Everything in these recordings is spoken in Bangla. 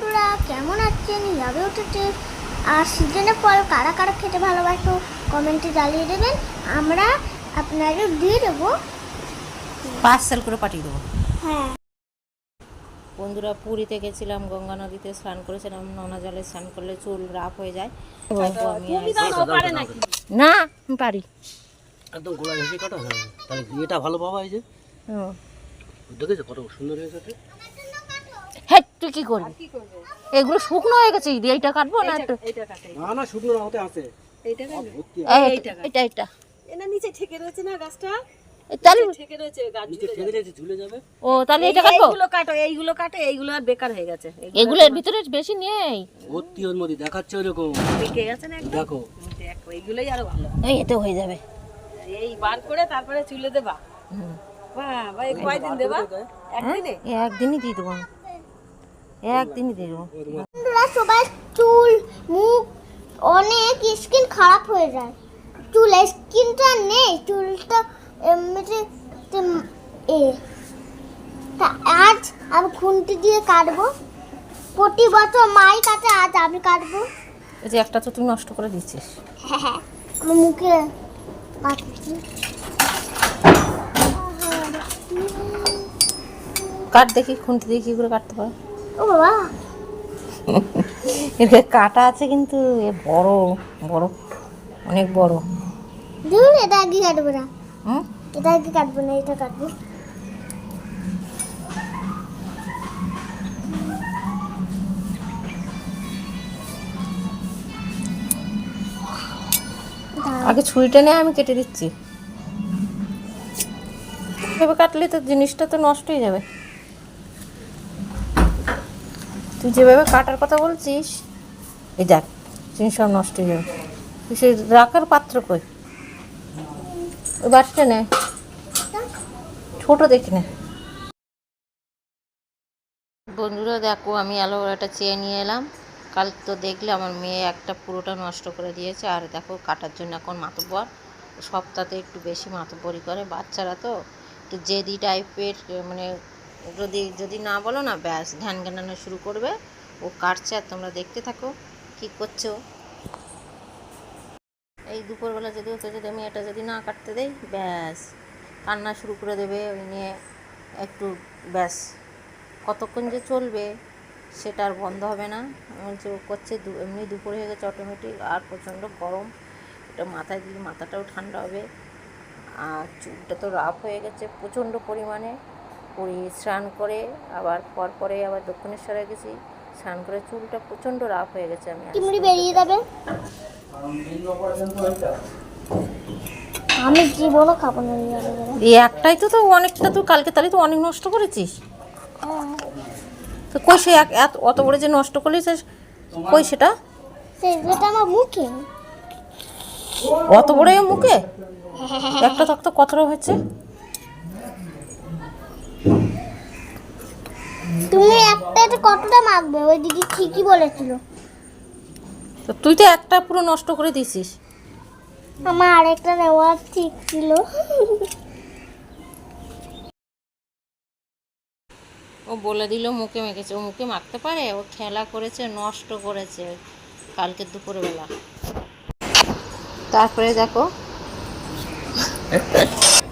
বন্ধুরা কেমন আছেন? যাবে উঠেছে। আর সিজনের ফল কারা কারা খেতে ভালোবাসো? কমেন্টে জ্বালিয়ে দেবেন। আমরা আপনাকে দিয়ে দেবো। পার্সেল করে পাঠিয়ে দেবো। হ্যাঁ। বন্ধুরা পুরীতে গেছিলাম গঙ্গা নদীতে স্নান করেছিলাম নোনা জলে স্নান করলে চুল রাফ হয়ে যায়। না আমি পারি। একদম গোলা ঘেঁষে কাটা হ্যাঁ তাহলে এটা ভালো পাবা এই যে। দেখেছ কত সুন্দর হয়েছে? হ্যাঁ তুই কি করবি? এগুলো শুকনো হয়ে গেছে এইটা কাটবো না একটু। না না শুকনো না হতে আছে। এইটা কেন? ভর্তি এই, এটা এটা এটা নিচে ঠেকে রয়েছে না গাছটা? তাহলে ঠেকে রয়েছে গাছ ঠেকে দিয়েছে ঝুলে যাবে। ও তাহলে এটা কাটবো এইগুলো কাটো এইগুলো কাটো এইগুলো আর বেকার হয়ে গেছে। এগুলো এগুলোর ভিতরে বেশি নেই। ভর্তি ওর মধ্যে দেখাচ্ছে ওইরকম। পেকে গেছে না দেখো। দেখো এইগুলোই আরও ভালো। এই এতে হয়ে যাবে। এই বার করে তারপরে চুলে দেবা। বাহ ভাই কয়দিন দেবা? একদিনে? একদিনই দিয়ে দেবো। একদিনই দেবো। সবাই চুল মুখ অনেক স্কিন খারাপ হয়ে যায়। চুল স্কিনটা নেই চুলটা এমনিতে এ। তা আজ আমি খুন্তি দিয়ে কাটবো। প্রতি বছর মাই কাটে আজ আমি কাটবো। এই যে একটা তো তুই নষ্ট করে দিচ্ছিস হ্যাঁ হ্যাঁ মুখে কাটছি কাট দেখি খুন্তি দিয়ে কি করে কাটতে পারে ও বাবা। এর কাটা আছে কিন্তু এ বড় বড় অনেক বড়। দেখুন এটা আগে কাটবো না। হুম? এটা আগে কাটবো না এটা কাটবো। আগে ছুরিটা নিয়ে আমি কেটে দিচ্ছি। এভাবে কাটলে তো জিনিসটা তো নষ্ট হয়ে যাবে। তুই যেভাবে কাটার কথা বলছিস, এই দেখ, জিনিস সব নষ্ট হয়ে যাবে। তুই সে রাখার পাত্র কই? ওই বাটিটা নে। ছোটো দেখি না। বন্ধুরা, দেখো, আমি অ্যালোভেরাটা চেয়ে নিয়ে এলাম। কাল তো দেখলে আমার মেয়ে একটা পুরোটা নষ্ট করে দিয়েছে। আর দেখো, কাটার জন্য এখন মাতব্বর। সপ্তাহে একটু বেশি মাতব্বরি করে বাচ্চারা তো। একটু জেদি টাইপের মানে যদি যদি না বলো না, ব্যাস, ধ্যান জ্ঞানানো শুরু করবে। ও কাটছে, আর তোমরা দেখতে থাকো কি করছ। এই দুপুরবেলা যদি ওকে যদি আমি এটা যদি না কাটতে দেই, ব্যাস, কান্না শুরু করে দেবে। ওই নিয়ে একটু, ব্যাস, কতক্ষণ যে চলবে সেটা আর বন্ধ হবে না। বলছে, ও করছে এমনি দুপুর হয়ে গেছে অটোমেটিক আর প্রচণ্ড গরম। এটা মাথায় দিলে মাথাটাও ঠান্ডা হবে। আর চুলটা তো রাফ হয়ে গেছে প্রচণ্ড পরিমাণে। পুরী স্নান করে আবার পর পরে আবার দক্ষিণেশ্বরে গেছি। স্নান করে চুলটা প্রচণ্ড রাফ হয়ে গেছে আমি বেরিয়ে যাবে? আমি জীবনও খাব না এই একটাই তো তো অনেকটা তুই কালকে তাহলে তো অনেক নষ্ট করেছিস। তো কই সে এক- এত অত বড় যে নষ্ট করলি সে কই সেটা? সেগুলোটা আমার মুখে। অত বড় মুখে? একটা তক্ত কতটা হয়েছে। তুমি একটা এটা কতটা মাখবে? ওই দিদি ঠিকই বলেছিল। তো তুই তো একটা পুরো নষ্ট করে দিছিস। আমার আরেকটা নেওয়া ঠিক ছিল। ও বলে দিল মুখে মেখেছে। ও মুখে মাখতে পারে? ও খেলা করেছে নষ্ট করেছে কালকে দুপুরবেলা। তারপরে দেখো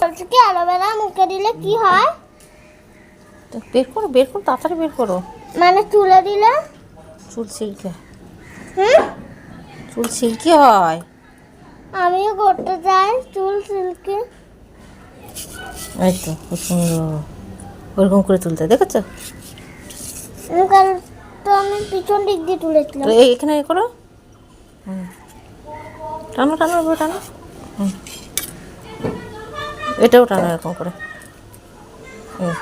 বলছে কি অ্যালোভেরা মুখে দিলে কি হয়? তো বের করো বের করো তাড়াতাড়ি বের করো। মানে তুলে দিলে? চুল সিল্কে হুম? চুল সিল্কি হয়। আমিও করতে চাই চুল সিল্কে এই তো খুব সুন্দর ওরকম করে তুলতে দেখেছ? কাল তো আমি পিছন দিক দিয়ে তুলেছিলাম। এখানে এ করো। টানো টানো টানো। এটাও টানো এরকম করে। ভালো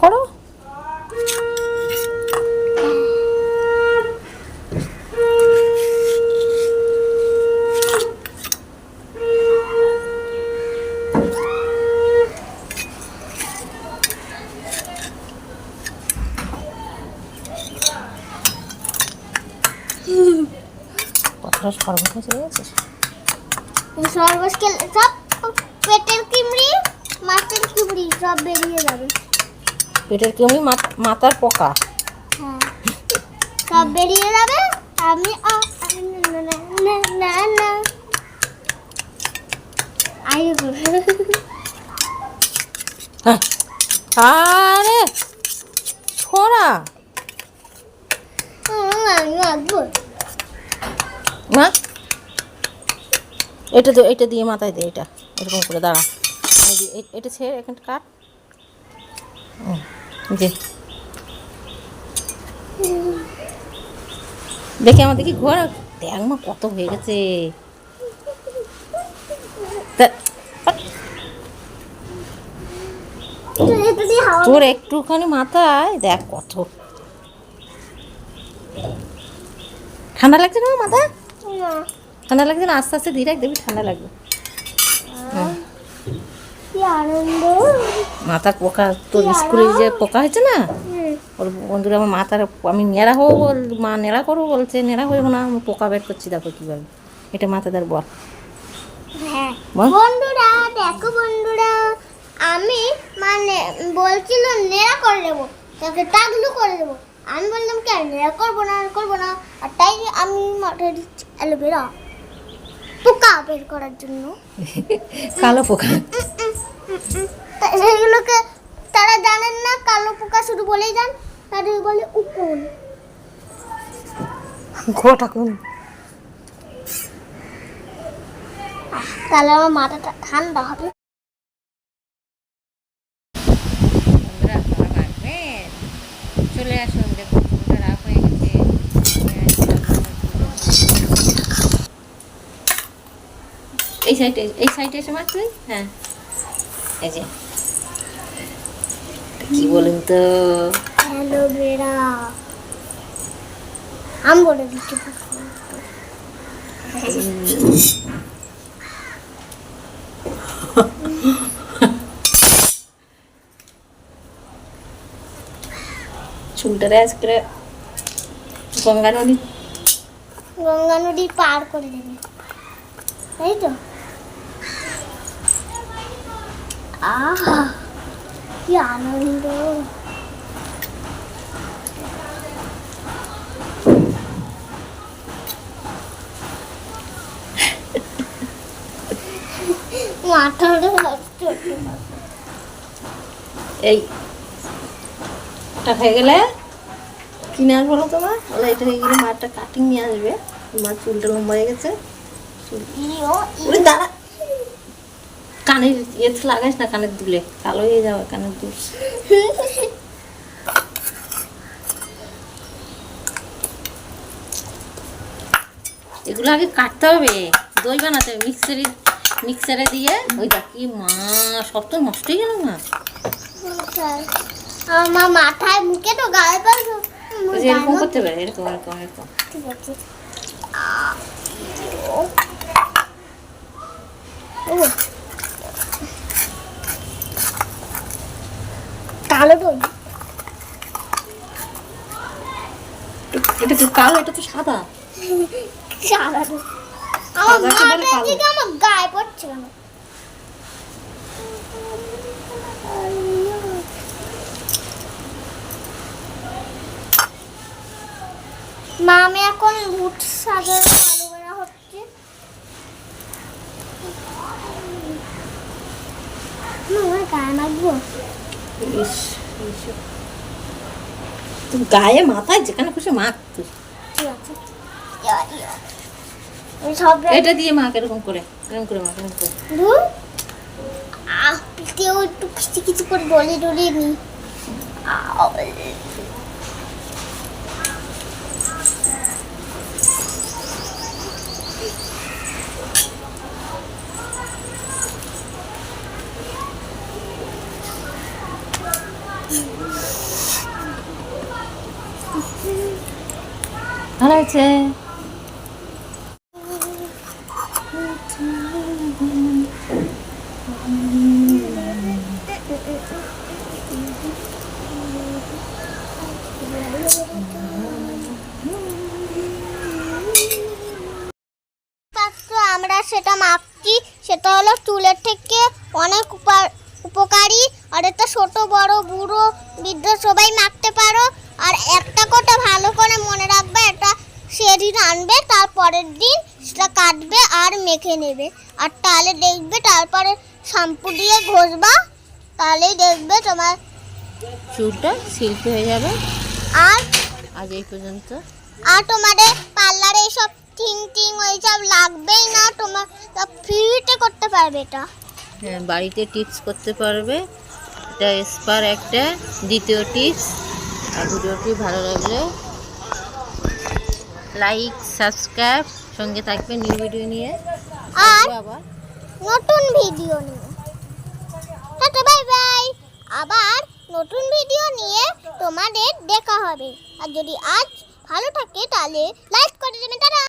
করো। শরবত হয়েছে দেখেছিস সর্বস সব পেটের কিমড়ি মাছের কিমড়ি সব বেরিয়ে যাবে। পেটের কেমনি মাথার পোকা। হ্যাঁ। সব বেরিয়ে যাবে আমি না না হ্যাঁ। আরে ছোড়া। আমি আসব মা এটা তো এটা দিয়ে মাথায় দে, এটা। এরকম করে, দাঁড়া। এটা ছেড়ে এখানটা কাট। যে দেখি আমার দেখি ঘোরা দেখ মা কত হয়ে গেছে। দিয়ে তোর একটুখানি মাথায়, দেখ কত। ঠান্ডা লাগছে না মাথা না ঠান্ডা লাগছে না? আস্তে আস্তে ধীরে দেখবি ঠান্ডা লাগবে। আনন্দ। মাথার পোকা তোর স্কুলে যে পোকা হয়েছে না ওর বন্ধুরা আমার মাথার আমি নেড়া হব বল মা নেড়া করব বলছে নেড়া হইব না আমি পোকা বের করছি দেখো কীভাবে। এটা মাথাদের বল। হ্যাঁ। বল। বন্ধুরা দেখো বন্ধুরা আমি মানে বলছিল নেড়া করে দেবো তাকে টাগলু করে দেবো আমি বললাম কি নেড়া করব না করব না? আর তাই আমি দিচ্ছি অ্যালোভেরা। পোকা বের করার জন্য। কালো পোকা। সেগুলোকে তারা জানেন না কালো পোকা শুধু বলেই যান তাদের বলে উকুন। ঘোটা কোন তাহলে আমার মাথাটা ঠান্ডা হবে। চলে আসুন দেখুন ফুলটা রাখ হয়ে গেছে এই সাইডে এই সাইডে এসে মাছ তুই হ্যাঁ। এই যে। কি বলুন তো? অ্যালোভেরা। আমি বলে দিচ্ছি চুলটারে আজকে গঙ্গা নদী। গঙ্গা নদী পার করে দেবে। তাই তো? আহা কি আনন্দ এই হয়ে গেলে কিনে আসব না তোমার বলে এটা হয়ে গেলে মারটা কাটিং নিয়ে আসবে মার চুলটা লম্বা হয়ে গেছে ওরে দাঁড়া কানের ইয়ে লাগাইস না কানের দুলে। কালো হয়ে যাবে কানের দুল। এগুলো আগে কাটতে হবে দই বানাতে হবে মিক্সারে মিক্সারে দিয়ে। ওই দেখ মা সব তো নষ্ট হয়ে গেল না আমার মাথায় মুখে তো গায়ে পাল এরকম করতে পারে এরকম এরকম এরকম। ঠিক আছে ও। কালো দই এটা তো কালো? এটা তো সাদা। সাদা আমার আমার গায়ে পড়ছে কেন? মা আমি এখন উঠ সাগর আলু বেড়া হচ্ছে। মা, গায়ে মাখবো ইস, ইস। তুই গায়ে মাথায় যেখানে খুশি মাখ তুই। এটা দিয়ে মা এরকম করে এরকম করে মাখ এরকম করে। কেউ একটু কিছু কিছু করে বলে ডলে নি। ভালো আমরা সেটা মাপছি। সেটা হলো চুলের থেকে অনেক উপকারী। আর এটা ছোট বড় বুড়ো বৃদ্ধ সবাই মাখতে পারো। আর একটা কথা ভালো করে মনে রাখবে এটা সেদিন আনবে তারপরের দিন সেটা কাটবে আর মেখে নেবে। আর তাহলে দেখবে তারপরে শ্যাম্পু দিয়ে ঘষবা তাহলেই দেখবে তোমার চুলটা শিল্পী হয়ে যাবে। আর আজ এই পর্যন্ত। আর তোমাদের পার্লারে এইসব টিং টিং ওইসব লাগবেই না তোমার ফ্রিতে করতে পারবে এটা। হ্যাঁ বাড়িতে টিপস করতে পারবে। এটা স্পার একটা দ্বিতীয় টিপস আর ভিডিওটি ভালো লাগলে লাইক সাবস্ক্রাইব সঙ্গে থাকবে নিউ ভিডিও নিয়ে। আর আবার। নতুন ভিডিও নিয়ে। টাটা বাই বাই আবার নতুন ভিডিও নিয়ে তোমাদের দেখা হবে। আর যদি আজ ভালো থাকে তাহলে লাইক করে দেবেন টাটা।